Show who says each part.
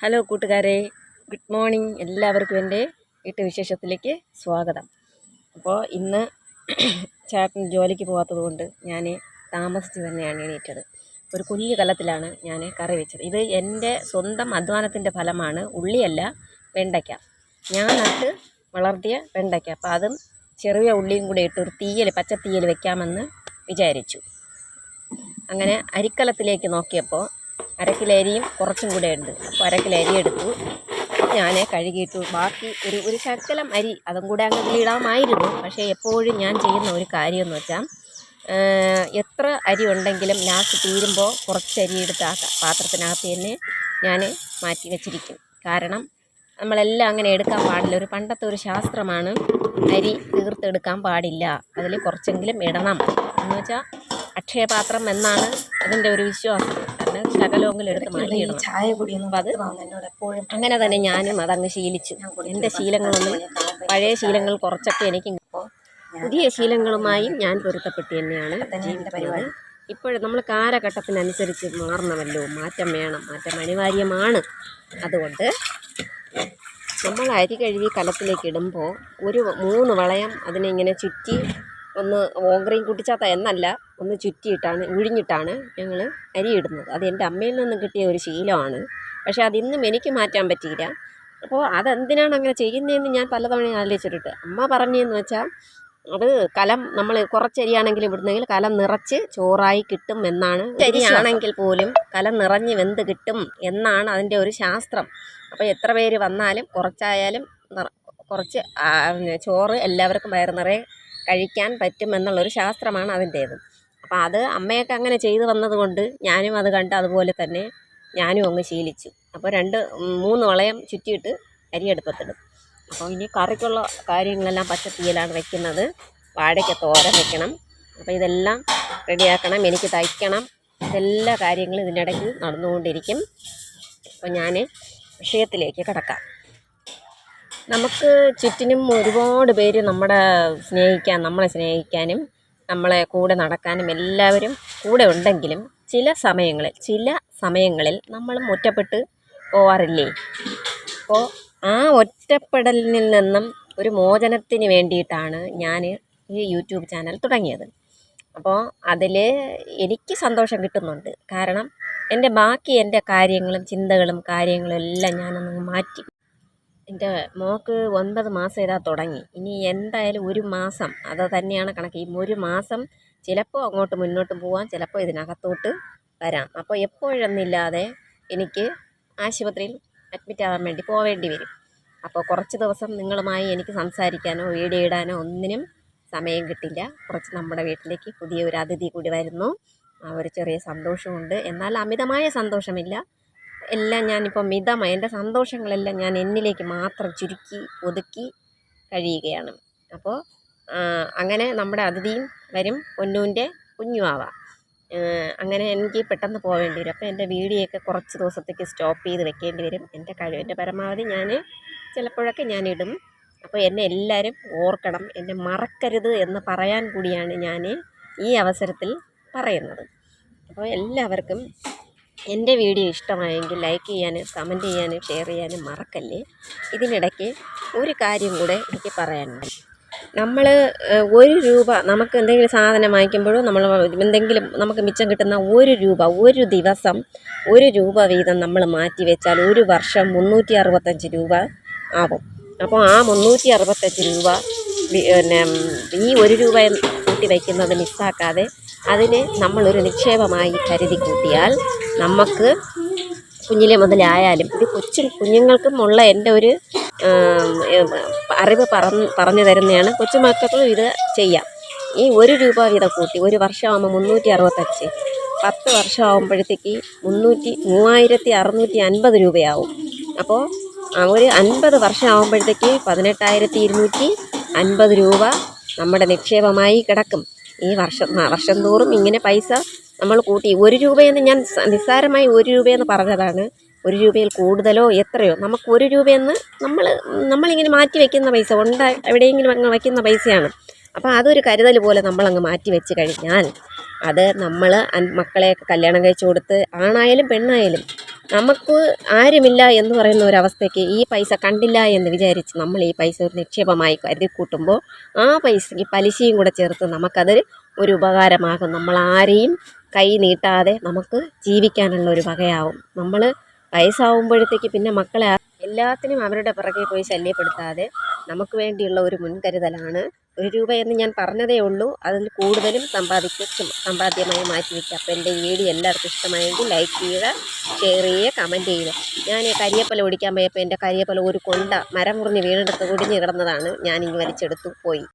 Speaker 1: Hello കൂട്ടുകാരെ good morning. എല്ലാവർക്കും എന്റെ വീട്ടുവിശേഷത്തിലേക്ക് സ്വാഗതം. അപ്പോൾ ഇന്ന് ചേട്ടൻ ജോലിക്ക് പോകാത്തത് കൊണ്ട് ഞാൻ താമസിച്ച് തന്നെയാണ് എണീറ്റത്. ഒരു കുഞ്ഞു കലത്തിലാണ് ഞാൻ കറി വെച്ചത്. ഇത് എന്റെ സ്വന്തം അധ്വാനത്തിന്റെ ഫലമാണ്. ഉള്ളിയല്ല വെണ്ടയ്ക്ക. ഞാൻ നട്ട് വളർത്തിയ വെണ്ടയ്ക്ക. അപ്പോൾ അതും ചെറിയ ഉള്ളിയും കൂടെ ഇട്ട് ഒരു തീയൽ പച്ച തീയൽ വെക്കാമെന്ന് വിചാരിച്ചു. അങ്ങനെ അരിക്കലത്തിലേക്ക് നോക്കിയപ്പോൾ അരക്കിലോ അരിയും കുറച്ചും കൂടെ ഉണ്ട്. അപ്പോൾ അരക്കിലോ അരി എടുത്തു. ഞാൻ കഴുകിയിട്ടു. ബാക്കി ഒരു ഒരു ശക്കലം അരി അതും കൂടെ അങ്ങ് ഇടാമായിരുന്നു പക്ഷേ എപ്പോഴും ഞാൻ ചെയ്യുന്ന ഒരു കാര്യം എന്ന് വെച്ചാൽ എത്ര അരി ഉണ്ടെങ്കിലും ലാസ്റ്റ് തീരുമ്പോൾ കുറച്ച് അരി എടുത്ത് ആ പാത്രത്തിനകത്ത് തന്നെ ഞാൻ മാറ്റി വെച്ചിരിക്കും. കാരണം നമ്മളെല്ലാം അങ്ങനെ എടുക്കാൻ പാടില്ല. ഒരു പണ്ടത്തെ ഒരു ശാസ്ത്രമാണ് അരി തീർത്തെടുക്കാൻ പാടില്ല. അതിൽ കുറച്ചെങ്കിലും ഇടണം. എന്ന് വെച്ചാൽ അക്ഷയപാത്രം എന്നാണ് അതിന്റെ ഒരു വിശ്വാസം. കാരണം ശകലമെങ്കിലും എടുത്ത് മാറ്റിയിടണം.
Speaker 2: ചായ കുടിയൊന്നും
Speaker 1: അപ്പോൾ അത്
Speaker 2: എന്നോട് എപ്പോഴും
Speaker 1: അങ്ങനെ തന്നെ ഞാനും അതങ്ങ് ശീലിച്ചു. എന്റെ ശീലങ്ങളൊന്നും പഴയ ശീലങ്ങൾ കുറച്ചൊക്കെ എനിക്ക് പുതിയ ശീലങ്ങളുമായും ഞാൻ പൊരുത്തപ്പെട്ട് തന്നെയാണ് ജീവിക്കുന്നത്. ഇപ്പോഴും നമ്മൾ കാലഘട്ടത്തിനനുസരിച്ച് മാറണമല്ലോ. മാറ്റം വേണം. മാറ്റം അനിവാര്യമാണ്. അതുകൊണ്ട് നമ്മൾ അരി കഴുകി കലത്തിലേക്ക് ഇടുമ്പോൾ ഒരു മൂന്ന് വളയം അതിനെ ഇങ്ങനെ ചുറ്റി ഒന്ന് ഓങ്കറയും കുട്ടിച്ചാത്ത എന്നല്ല ഒന്ന് ചുറ്റിയിട്ടാണ് ഉഴിഞ്ഞിട്ടാണ് ഞങ്ങൾ അരി ഇടുന്നത്. അത് എന്റെ അമ്മയിൽ നിന്ന് കിട്ടിയ ഒരു ശീലമാണ്. പക്ഷേ അതിന്നും എനിക്ക് മാറ്റാൻ പറ്റിയില്ല. അപ്പോൾ അതെന്തിനാണ് അങ്ങനെ ചെയ്യുന്നതെന്ന് ഞാൻ പലതവണ ആലോചിച്ചിട്ടുണ്ട്. അമ്മ പറഞ്ഞതെന്ന് വെച്ചാൽ അത് കലം നമ്മൾ കുറച്ചരിയാണെങ്കിൽ ഇവിടുന്നെങ്കിൽ കലം നിറച്ച് ചോറായി കിട്ടും എന്നാണ്. അരിയാണെങ്കിൽ പോലും കലം നിറഞ്ഞ് വെന്ത് കിട്ടും എന്നാണ് അതിന്റെ ഒരു ശാസ്ത്രം. അപ്പോൾ എത്ര പേര് വന്നാലും കുറച്ചായാലും കുറച്ച് ചോറ് എല്ലാവർക്കും വയറ് നിറയെ കഴിക്കാൻ പറ്റുമെന്നുള്ളൊരു ശാസ്ത്രമാണ് അതിന്റേത്. അപ്പോൾ അത് അമ്മയൊക്കെ അങ്ങനെ ചെയ്തു വന്നതുകൊണ്ട് ഞാനും അത് കണ്ട് അതുപോലെ തന്നെ ഞാനും അങ്ങ് ശീലിച്ചു. അപ്പോൾ രണ്ട് മൂന്ന് വളയം ചുറ്റിയിട്ട് അരി അടുപ്പത്തിടും. അപ്പോൾ ഇനി കറിക്കുള്ള കാര്യങ്ങളെല്ലാം പച്ചത്തീയിലാണ് വെക്കുന്നത്. വാഴയ്ക്ക തോരൻ വെക്കണം. അപ്പോൾ ഇതെല്ലാം റെഡിയാക്കണം. എനിക്ക് തയ്ക്കണം. ഇതെല്ലാ കാര്യങ്ങളും ഇതിനിടയ്ക്ക് നടന്നുകൊണ്ടിരിക്കും. അപ്പോൾ ഞാൻ വിഷയത്തിലേക്ക് കിടക്കാം. നമുക്ക് ചുറ്റിനും ഒരുപാട് പേര് നമ്മുടെ സ്നേഹിക്കാൻ നമ്മളെ സ്നേഹിക്കാനും നമ്മളെ കൂടെ നടക്കാനും എല്ലാവരും കൂടെ ഉണ്ടെങ്കിലും ചില സമയങ്ങളിൽ ചില സമയങ്ങളിൽ നമ്മളും ഒറ്റപ്പെട്ട് പോവാറില്ലേ? അപ്പോൾ ആ ഒറ്റപ്പെടലിൽ നിന്നും ഒരു മോചനത്തിന് വേണ്ടിയിട്ടാണ് ഞാൻ ഈ യൂട്യൂബ് ചാനൽ തുടങ്ങിയത്. അപ്പോൾ അതിൽ എനിക്ക് സന്തോഷം കിട്ടുന്നുണ്ട്. കാരണം എന്റെ ബാക്കി എന്റെ കാര്യങ്ങളും ചിന്തകളും കാര്യങ്ങളും എല്ലാം ഞാനൊന്ന് മാറ്റി എന്റെ മോക്ക് ഒൻപത് മാസം ഇതാ തുടങ്ങി. ഇനി എന്തായാലും ഒരു മാസം അത് തന്നെയാണ് കണക്ക്. ഈ ഒരു മാസം ചിലപ്പോൾ അങ്ങോട്ട് മുന്നോട്ട് പോവാം ചിലപ്പോൾ ഇതിനകത്തോട്ട് വരാം. അപ്പോൾ എപ്പോഴെന്നില്ലാതെ എനിക്ക് ആശുപത്രിയിൽ അഡ്മിറ്റ് ആവാൻ വേണ്ടി പോവേണ്ടി വരും. അപ്പോൾ കുറച്ച് ദിവസം നിങ്ങളുമായി എനിക്ക് സംസാരിക്കാനോ വീഡിയോ ഇടാനോ ഒന്നിനും സമയം കിട്ടില്ല. കുറച്ച് നമ്മുടെ വീട്ടിലേക്ക് പുതിയ ഒരു അതിഥി കൂടി വരുന്നു. ആ ഒരു ചെറിയ സന്തോഷമുണ്ട്. എന്നാൽ അമിതമായ സന്തോഷമില്ല. എല്ലാം ഞാനിപ്പോൾ മിതമായി എന്റെ സന്തോഷങ്ങളെല്ലാം ഞാൻ എന്നിലേക്ക് മാത്രം ചുരുക്കി ഒതുക്കി കഴിയുകയാണ്. അപ്പോൾ അങ്ങനെ നമ്മുടെ അതിഥിയും വരും. പൊന്നൂന്റെ കുഞ്ഞുമാവാം അങ്ങനെ എനിക്ക് പെട്ടെന്ന് പോകേണ്ടി വരും. അപ്പോൾ എന്റെ വീഡിയോയൊക്കെ കുറച്ച് ദിവസത്തേക്ക് സ്റ്റോപ്പ് ചെയ്ത് വെക്കേണ്ടി വരും. എന്റെ കഴിവിന്റെ പരമാവധി ഞാൻ ചിലപ്പോഴൊക്കെ ഞാൻ ഇടും അപ്പോൾ എന്നെ എല്ലാവരും ഓർക്കണം. എന്നെ മറക്കരുത് എന്ന് പറയാൻ കൂടിയാണ് ഞാൻ ഈ അവസരത്തിൽ പറയുന്നത്. അപ്പോൾ എല്ലാവർക്കും എന്റെ വീഡിയോ ഇഷ്ടമായെങ്കിൽ ലൈക്ക് ചെയ്യാനും കമന്റ് ചെയ്യാനും ഷെയർ ചെയ്യാനും മറക്കല്ലേ? ഇതിനിടയ്ക്ക് ഒരു കാര്യം കൂടെ എനിക്ക് പറയാനുണ്ട്. നമ്മൾ ഒരു രൂപ നമുക്ക് എന്തെങ്കിലും സാധനം വാങ്ങിക്കുമ്പോഴും നമ്മൾ എന്തെങ്കിലും നമുക്ക് മിച്ചം കിട്ടുന്ന ഒരു രൂപ ഒരു ദിവസം ഒരു രൂപ വീതം നമ്മൾ മാറ്റി വെച്ചാൽ ഒരു വർഷം മുന്നൂറ്റി അറുപത്തഞ്ച് രൂപ ആവും. അപ്പോൾ ആ മുന്നൂറ്റി അറുപത്തഞ്ച് രൂപ പിന്നെ ഈ ഒരു രൂപ കൂട്ടി വയ്ക്കുന്നത് മിസ്സാക്കാതെ അതിനെ നമ്മളൊരു നിക്ഷേപമായി കരുതി കൂട്ടിയാൽ നമുക്ക് കുഞ്ഞിലെ മുതലായാലും ഇത് കൊച്ചു കുഞ്ഞുങ്ങൾക്കും ഉള്ള എന്റെ ഒരു അറിവ് പറഞ്ഞ് പറഞ്ഞു തരുന്നതാണ് കൊച്ചുമക്കൾക്കും ഇത് ചെയ്യാം. ഈ ഒരു രൂപ വീതം കൂട്ടി ഒരു വർഷമാകുമ്പോൾ മുന്നൂറ്റി അറുപത്തഞ്ച് പത്ത് വർഷമാകുമ്പോഴത്തേക്ക് മുന്നൂറ്റി മൂവായിരത്തി അറുന്നൂറ്റി അൻപത് രൂപയാവും. അപ്പോൾ ഒരു അൻപത് വർഷമാകുമ്പോഴത്തേക്ക് പതിനെട്ടായിരത്തി ഇരുന്നൂറ്റി അൻപത് രൂപ നമ്മുടെ നിക്ഷേപമായി കിടക്കും. ഈ വർഷം വർഷം തോറും ഇങ്ങനെ പൈസ നമ്മൾ കൂട്ടി. ഒരു രൂപയെന്ന് ഞാൻ നിസ്സാരമായി ഒരു രൂപയെന്ന് പറഞ്ഞതാണ്. ഒരു രൂപയിൽ കൂടുതലോ എത്രയോ? നമുക്ക് ഒരു രൂപയെന്ന് നമ്മൾ നമ്മളിങ്ങനെ മാറ്റി വയ്ക്കുന്ന പൈസ ഉണ്ട് എവിടെയെങ്കിലും അങ്ങ് വയ്ക്കുന്ന പൈസയാണ്. അപ്പോൾ അതൊരു കരുതൽ പോലെ നമ്മളങ്ങ് മാറ്റി വെച്ച് കഴിഞ്ഞാൽ അത് നമ്മൾ മക്കളെയൊക്കെ കല്യാണം കഴിച്ചു കൊടുത്ത് ആണായാലും പെണ്ണായാലും നമുക്ക് ആരുമില്ല എന്ന് പറയുന്ന ഒരവസ്ഥയ്ക്ക് ഈ പൈസ കണ്ടില്ല എന്ന് വിചാരിച്ച് നമ്മൾ ഈ പൈസ ഒരു നിക്ഷേപമായി കരുതി കൂട്ടുമ്പോൾ ആ പൈസയ്ക്ക് പലിശയും കൂടെ ചേർത്ത് നമുക്കത് ഒരു ഉപകാരമാകും. നമ്മൾ ആരെയും കൈ നീട്ടാതെ നമുക്ക് ജീവിക്കാനുള്ള ഒരു വകയാവും. നമ്മൾ വയസ്സാവുമ്പോഴത്തേക്ക് പിന്നെ മക്കളെ എല്ലാത്തിനും അവരുടെ പിറകെ പോയി ശല്യപ്പെടുത്താതെ നമുക്ക് വേണ്ടിയുള്ള ഒരു മുൻകരുതലാണ് ഒരു രൂപ എന്ന് ഞാൻ പറഞ്ഞതേ ഉള്ളൂ. അതിൽ കൂടുതലും സമ്പാദിക്കും സമ്പാദ്യമായി മാറ്റി വയ്ക്കുക. അപ്പോൾ എന്റെ വീഡിയോ എല്ലാവർക്കും ഇഷ്ടമായെങ്കിൽ ലൈക്ക് ചെയ്യുക ഷെയർ ചെയ്യുക കമന്റ് ചെയ്യുക. ഞാൻ കരിയപ്പല ഓടിക്കാൻ പോയപ്പോൾ എന്റെ കരിയപ്പല ഒരു കൊണ്ട മരം മുറിഞ്ഞ് വീണെടുത്ത് ഒടിഞ്ഞ് കിടന്നതാണ്. ഞാനിങ്ങ് വലിച്ചെടുത്തു പോയി.